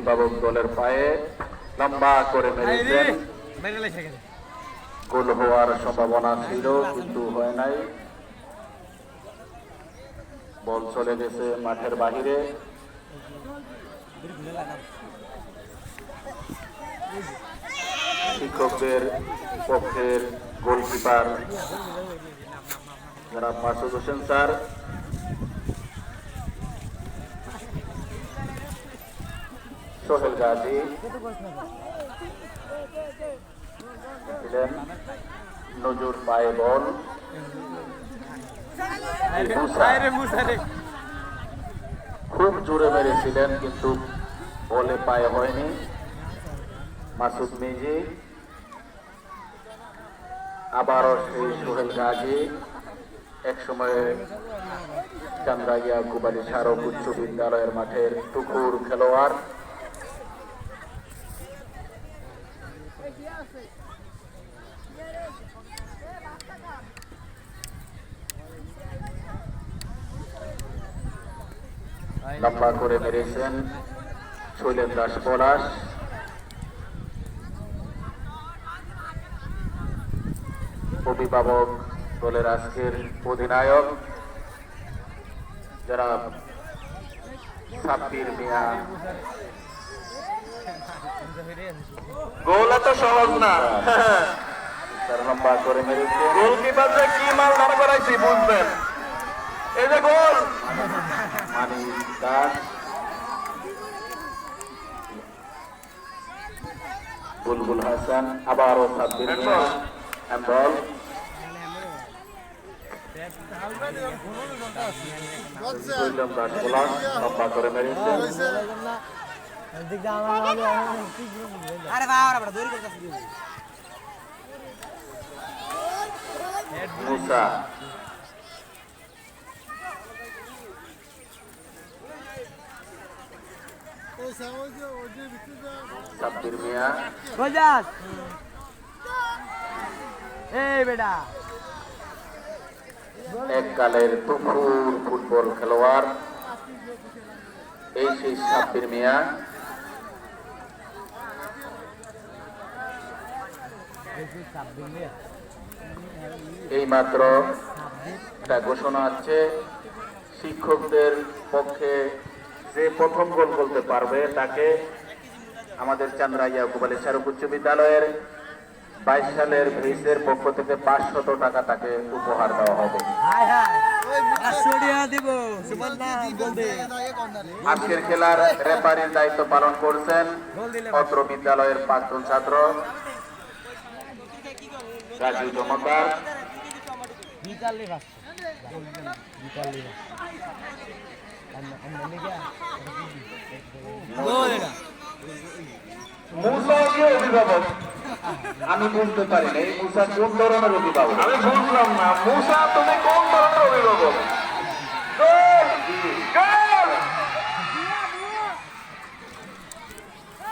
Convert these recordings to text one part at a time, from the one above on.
অভিভাবক দলের পায়ে লম্বা করে মেরেছেন। গোল হওয়ার সম্ভাবনা ছিল কিন্তু হয় নাই। বল চলে গেছে মাঠের বাহিরে। শিক্ষকদের পক্ষের গোলকিপার যারা মাসুদ হোসেন স্যার সোহেল গাজী। ছিলেন নজর পায়ে বল খুব জোরে মেরেছিলেন কিন্তু বলে পায়ে হয়নি। মাসুদ মিজি। আবারও সেই সোহেল গাজী। এক সময়ে চান্দ্রাইয়া কুবালি স্মারক উচ্চ বিদ্যালয়ের মাঠের টুকুর খেলোয়াড়। লম্বা করে মেরেছেন শৈলেন দাস পলাশ। অভিভাবক দলের আজকের অধিনায়ক যারা সাব্বির মিয়া। গোল এত সহজ না। গোলকিপার যে কি মাল দাঁড় করাইছি বুঝবেন। এই যে গোল। মানি বুলবুল হাসান আবারও সাব্বির লম্বা করে মেরেছেন আরে বাবা বড় দৌড়ি করতেছ। মুসা সাব্বির মিয়া। কই এই বেটা। এককালের তুখুর ফুটবল খেলোয়াড় এই সেই সাব্বির মিয়া। এই মাত্র একটা ঘোষণা আছে শিক্ষকদের পক্ষে যে প্রথম গোল বলতে পারবে তাকে আমাদের চান্দ্রাইয়া শারুক উচ্চ বিদ্যালয়ের বাইশ সালের ভেসের পক্ষ থেকে পাঁচশত টাকা তাকে উপহার দেওয়া হবে। আজকের খেলার রেফারির দায়িত্ব পালন করছেন অত্র বিদ্যালয়ের পাঁচজন ছাত্র। রাজু জমাদার অভিভাবক? আমি বুঝতে পারি না এই মুসা কোন ধরনের অভিভাবক? আমি বুঝলাম না মুসা তুমি কোন ধরনের অভিভাবক!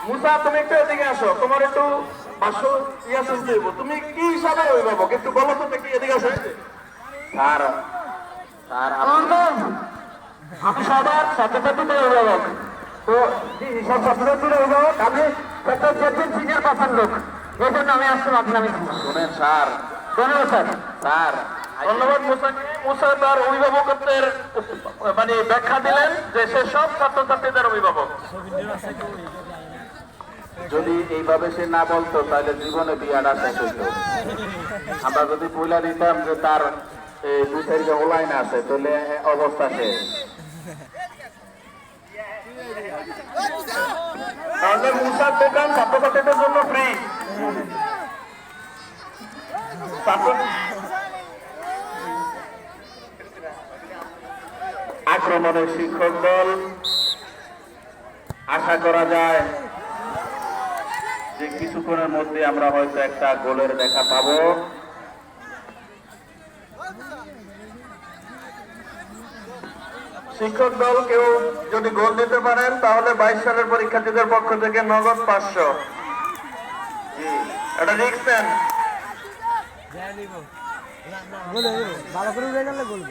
মুসা তুমি একটু এদিকে আসো তোমার একটু পাঁচশো ইয়া শুনতে তুমি কি হিসাবে অভিভাবক একটু বলো তো দেখি এদিকে আসো। স্যার স্যার আমি সবার ছাত্রছাত্রীদের অভিভাবক। তো সব ছাত্রছাত্রীদের অভিভাবক আমি সিনিয়র পাঠান লোক। এই জন্য আমি আসলাম আপনার আমি স্যার। ধন্যবাদ স্যার। স্যার ধন্যবাদ মুসা তার অভিভাবকত্বের মানে ব্যাখ্যা দিলেন যে সে সব ছাত্রছাত্রীদের অভিভাবক। যদি এইভাবে সে না বলতো, তাহলে জীবনে বিয়াটা শেষ হইতো আমরা যদি পয়লা দিতাম যে তার দুই তারিখে ওলাইন আছে, তাহলে অবস্থা শেষ দোকান ছাত্রছাত্রীদের জন্য ফ্রি আক্রমণের শিক্ষক দল, আশা করা যায়। যে কিছুক্ষণের মধ্যে আমরা হয়তো একটা গোলের দেখা পাবো। শিক্ষক দল কেউ যদি গোল দিতে পারেন তাহলে বাইশ সালের পরীক্ষার্থীদের পক্ষ থেকে নগদ পাঁচশো। এটা রিক্স ভালো করে গেলে বলব